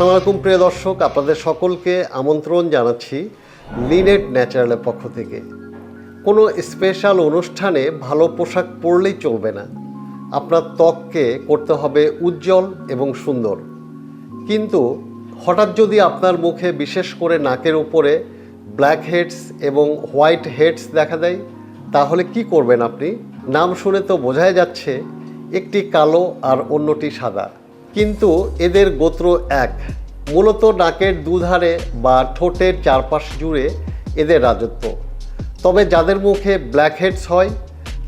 আসসালামু আলাইকুম, প্রিয় দর্শক। আপনাদের সকলকে আমন্ত্রণ জানাচ্ছি লিনেট ন্যাচারালের পক্ষ থেকে। কোনো স্পেশাল অনুষ্ঠানে ভালো পোশাক পরলেই চলবে না। আপনার ত্বককে করতে হবে উজ্জ্বল এবং সুন্দর। কিন্তু হঠাৎ যদি আপনার মুখে বিশেষ করে নাকের উপরে ব্ল্যাক হেডস এবং হোয়াইট হেডস দেখা দেয়, তাহলে কি করবেন আপনি? নাম শুনে তো বোঝাই যাচ্ছে, একটি কালো আর অন্যটি সাদা। কিন্তু এদের গোত্র এক। মূলত নাকের দুধারে বা ঠোঁটের চারপাশ জুড়ে এদের রাজত্ব। তবে যাদের মুখে ব্ল্যাক হেডস হয়,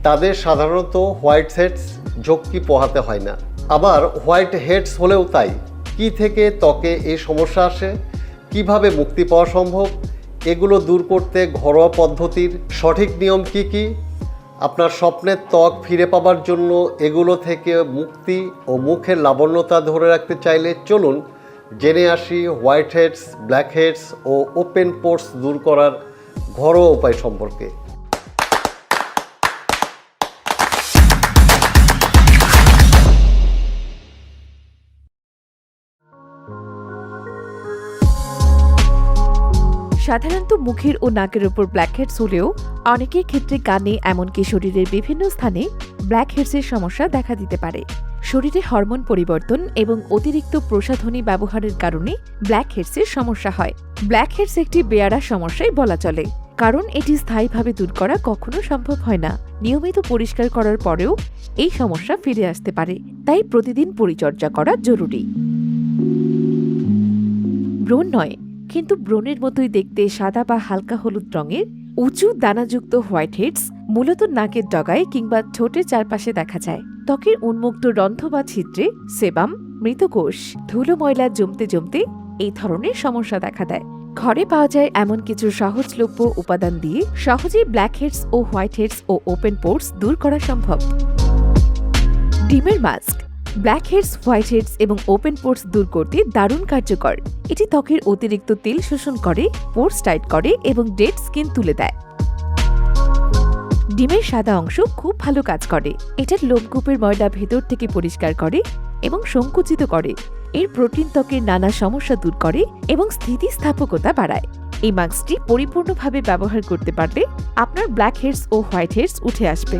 তাদের সাধারণত হোয়াইট হেডস ঝক্কি পোহাতে হয় না। আবার হোয়াইট হেডস হলেও তাই, কি থেকে ত্বকে এই সমস্যা আসে, কীভাবে মুক্তি পাওয়া সম্ভব, এগুলো দূর করতে ঘরোয়া পদ্ধতির সঠিক নিয়ম কি কি, আপনার স্বপ্নের ত্বক ফিরে পাবার জন্য এগুলো থেকে মুক্তি ও মুখের লাবণ্যতা ধরে রাখতে চাইলে চলুন জেনে আসি, হোয়াইট হেডস, ব্ল্যাক হেডস ও ওপেন পোর্টস দূর করার ঘরোয়া উপায় সম্পর্কে। সাধারণত মুখের ও নাকের উপর ব্ল্যাক হেডস হলেও অনেকের ক্ষেত্রে কানে এমনকি শরীরের বিভিন্ন স্থানে ব্ল্যাক হেডসের সমস্যা দেখা দিতে পারে। শরীরে হরমোন পরিবর্তন এবং অতিরিক্ত প্রসাধনী ব্যবহারের কারণে ব্ল্যাক হেডসের সমস্যা হয়। ব্ল্যাক হেডস একটি বেয়ারা সমস্যাই বলা চলে, কারণ এটি স্থায়ীভাবে দূর করা কখনো সম্ভব হয় না। নিয়মিত পরিষ্কার করার পরেও এই সমস্যা ফিরে আসতে পারে, তাই প্রতিদিন পরিচর্যা করা জরুরি। ব্রণ নয়, কিন্তু ব্রণের মতোই দেখতে সাদা বা হালকা হলুদ রঙের, উঁচু দানাযুক্ত হোয়াইট হেডস মূলত নাকের ডগায় কিংবা ঠোঁটের চারপাশে দেখা যায়। ত্বকের উন্মুক্ত রন্ধ্র বা ছিদ্রে সেবাম, মৃতকোষ, ধুলো ময়লা জমতে জমতে এই ধরনের সমস্যা দেখা দেয়। ঘরে পাওয়া যায় এমন কিছু সহজলভ্য উপাদান দিয়ে সহজেই ব্ল্যাক হেডস ও হোয়াইট হেডস ও ওপেন পোর্টস দূর করা সম্ভব। ডিমের mask black heads white heads এবং ওপেন পোর্স দূর করতে দারুণ কার্যকর। এটি ত্বকের অতিরিক্ত তেল শোষণ করে পোর্স টাইট করে এবং ডেড স্কিন তুলে দেয়। ডিমের সাদা অংশ খুব ভালো কাজ করে। এটার লোমকূপের ময়লা ভেতর থেকে পরিষ্কার করে এবং সংকুচিত করে। এর প্রোটিন ত্বকের নানা সমস্যা দূর করে এবং স্থিতিস্থাপকতা বাড়ায়। এই মাস্কটি পরিপূর্ণভাবে ব্যবহার করতে পারলে আপনার ব্ল্যাক হেডস ও হোয়াইট হেডস উঠে আসবে।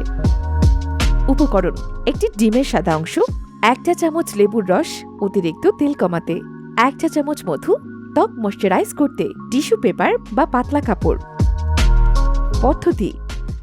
উপকরণ, একটি ডিমের সাদা অংশ, এক চা চামচ লেবুর রস, অতিরিক্ত তেল কমাতে, এক চা চামচ মধু, ত্বক ময়শ্চারাইজ করতে, টিস্যু পেপার বা পাতলা কাপড়। পদ্ধতি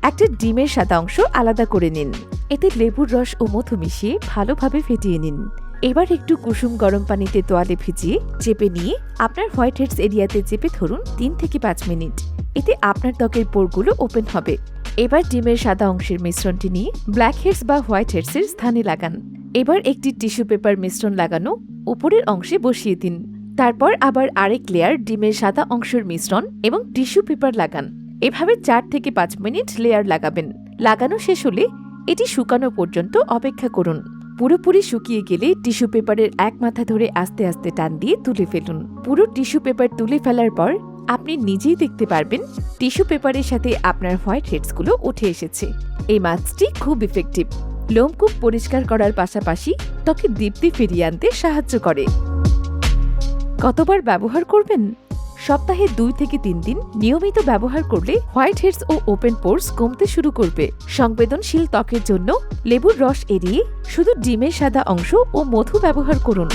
একটা ডিমের সাদা অংশ আলাদা করে নিন। এতে লেবুর রস ও মধু মিশিয়ে ভালোভাবে ফেটিয়ে নিন। এবার একটু কুসুম গরম পানিতে তোয়ালে ভিজিয়ে চেপে নিয়ে আপনার হোয়াইট হেডস এরিয়াতে চেপে ধরুন তিন থেকে পাঁচ মিনিট। এতে আপনার ত্বকের পোরগুলো ওপেন হবে। এবার ডিমের সাদা অংশের মিশ্রণটি নিয়ে ব্ল্যাক হেডস বা হোয়াইট হেডসের স্থানে লাগান। এবার একটি টিস্যু পেপার মিশ্রণ লাগানো উপরের অংশে বসিয়ে দিন। তারপর আবার আরেক লেয়ার ডিমের সাদা অংশের মিশ্রণ এবং টিস্যু পেপার লাগান। এভাবে চার থেকে পাঁচ মিনিট লেয়ার লাগাবেন। লাগানো শেষ হলে এটি শুকানো পর্যন্ত অপেক্ষা করুন। পুরোপুরি শুকিয়ে গেলে টিস্যু পেপারের এক মাথা ধরে আস্তে আস্তে টান দিয়ে তুলে ফেলুন। পুরো টিস্যু পেপার তুলে ফেলার পর আপনি নিজেই দেখতে পারবেন টিস্যু পেপারের সাথে আপনার হোয়াইট হেডসগুলো উঠে এসেছে। এই মাস্কটি খুব ইফেক্টিভ লোমকূপ পরিষ্কার করার পাশাপাশি ত্বকে দীপ্তি ফিরিয়ে আনতে সাহায্য করে। কতবার ব্যবহার করবেন? সপ্তাহে দুই থেকে তিন দিন নিয়মিত ব্যবহার করলে হোয়াইট হেডস ও ওপেন পোর্স কমতে শুরু করবে। সংবেদনশীল ত্বকের জন্য লেবুর রস এড়িয়ে শুধু ডিমের সাদা অংশ ও মধু ব্যবহার করুন।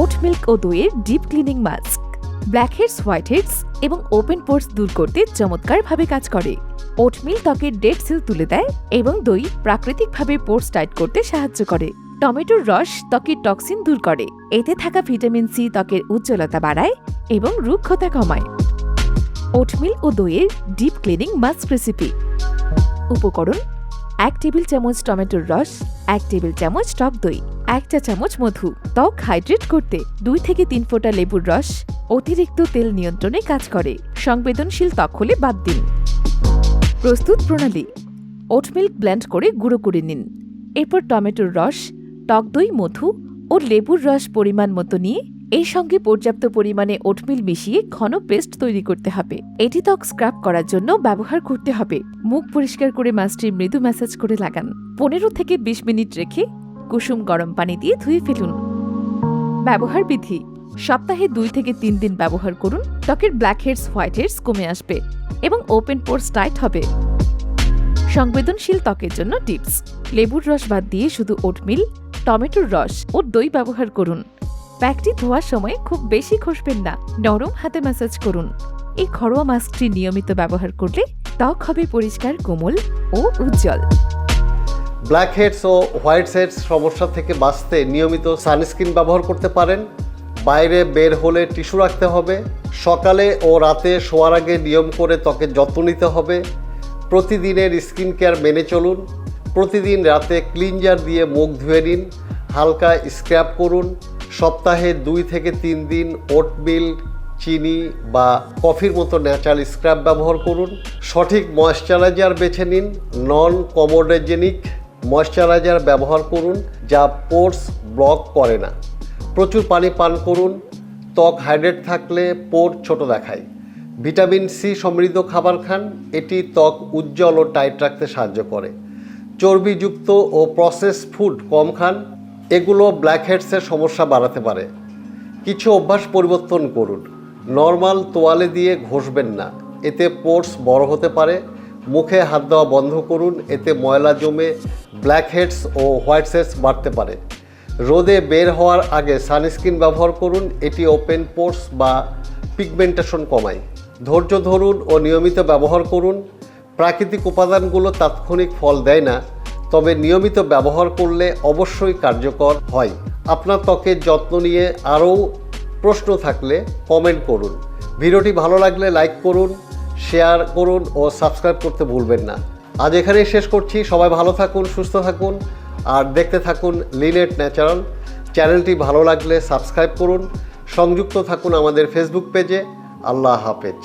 ওট মিল্ক ও দইয়ের deep cleaning mask. Blackheads, whiteheads এবং ওপেন পোর্স দূর করতে চমৎকারভাবে কাজ করে। ওটমিল ত্বকের ডেড সেল তুলে দেয় এবং দই প্রাকৃতিকভাবে পোর্স টাইট করতে সাহায্য করে। টমেটোর রস ত্বকের টক্সিন দূর করে। এতে থাকা ভিটামিন সি ত্বকের উজ্জ্বলতা বাড়ায় এবং রুক্ষতা কমায়। ওটমিল ও দইয়ের ডিপ ক্লিনিং মাস্ক রেসিপি। উপকরণ, এক টেবিল চামচ টমেটোর রস, এক টেবিল চামচ টক দই, এক চা চামচ মধু। ত্বক হাইড্রেট করতে দুই থেকে তিন ফোঁটা লেবুর রস অতিরিক্ত তেল নিয়ন্ত্রণে কাজ করে। সংবেদনশীল ত্বক হলে বাদ দিন। প্রস্তুত প্রণালী ওটমিল্ক ব্ল্যান্ড করে গুঁড়ো করে নিন। এরপর টমেটোর রস টক দই, মধু ও লেবুর রস পরিমাণ মতো নিয়ে এই সঙ্গে পর্যাপ্ত পরিমাণে ওটমিল মিশিয়ে ঘন পেস্ট তৈরি করতে হবে। এটি ত্বক স্ক্রাব করার জন্য ব্যবহার করতে হবে। মুখ পরিষ্কার করে মাছটির মৃদু ম্যাসাজ করে লাগান। পনেরো থেকে বিশ মিনিট রেখে কুসুম গরম পানি দিয়ে ধুয়ে ফেলুন। ব্যবহার বিধি, সপ্তাহে দুই থেকে তিন দিন ব্যবহার করুন। ত্বকের ব্ল্যাক হেডস, হোয়াইট হেডস কমে আসবে এবং ওপেন পোর্স টাইট হবে। সংবেদনশীল ত্বকের জন্য টিপস, লেবুর রস বাদ দিয়ে শুধু ওটমিল টমেটোর রস ও দই ব্যবহার করুন। প্যাকটি ধোয়ার সময় খুব বেশি ঘষবেন না, নরম হাতে ম্যাসাজ করুন। এই ঘরোয়া মাস্কটি নিয়মিত ব্যবহার করলে ত্বক হবে পরিষ্কার, কোমল ও উজ্জ্বল। ব্ল্যাক হেডস ও হোয়াইট হেডস সমস্যা থেকে বাঁচতে নিয়মিত সানস্ক্রিন ব্যবহার করতে পারেন। বাইরে বের হলে টিস্যু রাখতে হবে। সকালে ও রাতে শোয়ার আগে নিয়ম করে ত্বকের যত্ন নিতে হবে। প্রতিদিনের স্কিন কেয়ার মেনে চলুন। প্রতিদিন রাতে ক্লিনজার দিয়ে মুখ ধুয়ে নিন, হালকা স্ক্র্যাপ করুন, সপ্তাহে দুই থেকে তিন দিন ওটমিল, চিনি বা কফির মতো ন্যাচারাল স্ক্র্যাপ ব্যবহার করুন। সঠিক ময়শ্চারাইজার বেছে নিন, নন কমোডোজেনিক ময়শ্চারাইজার ব্যবহার করুন যা পোর্স ব্লক করে না। প্রচুর পানি পান করুন, ত্বক হাইড্রেট থাকলে পোর ছোট দেখায়। ভিটামিন সি সমৃদ্ধ খাবার খান, এটি ত্বক উজ্জ্বল ও টাইট রাখতে সাহায্য করে। চর্বিযুক্ত ও প্রসেস ফুড কম খান, এগুলো ব্ল্যাক হেডসের সমস্যা বাড়াতে পারে। কিছু অভ্যাস পরিবর্তন করুন। নর্মাল তোয়ালে দিয়ে ঘষবেন না। এতে পোর্স বড় হতে পারে। মুখে হাত দেওয়া বন্ধ করুন। এতে ময়লা জমে ব্ল্যাক হেডস ও হোয়াইট হেডস বাড়তে পারে। রোদে বের হওয়ার আগে সানস্ক্রিন ব্যবহার করুন। এটি ওপেন পোর্স বা পিগমেন্টেশন কমায়। ধৈর্য ধরুন ও নিয়মিত ব্যবহার করুন। প্রাকৃতিক উপাদানগুলো তাৎক্ষণিক ফল দেয় না, তবে নিয়মিত ব্যবহার করলে অবশ্যই কার্যকর হয়। আপনার ত্বকের যত্ন নিয়ে আরও প্রশ্ন থাকলে কমেন্ট করুন। ভিডিওটি ভালো লাগলে লাইক করুন, শেয়ার করুন ও সাবস্ক্রাইব করতে ভুলবেন না। আজ এখানেই শেষ করছি। সবাই ভালো থাকুন, সুস্থ থাকুন। আর দেখতে থাকুন লিনেট ন্যাচারাল। চ্যানেলটি ভালো লাগলে সাবস্ক্রাইব করুন। সংযুক্ত থাকুন আমাদের ফেসবুক পেজে। আল্লাহ হাফেজ।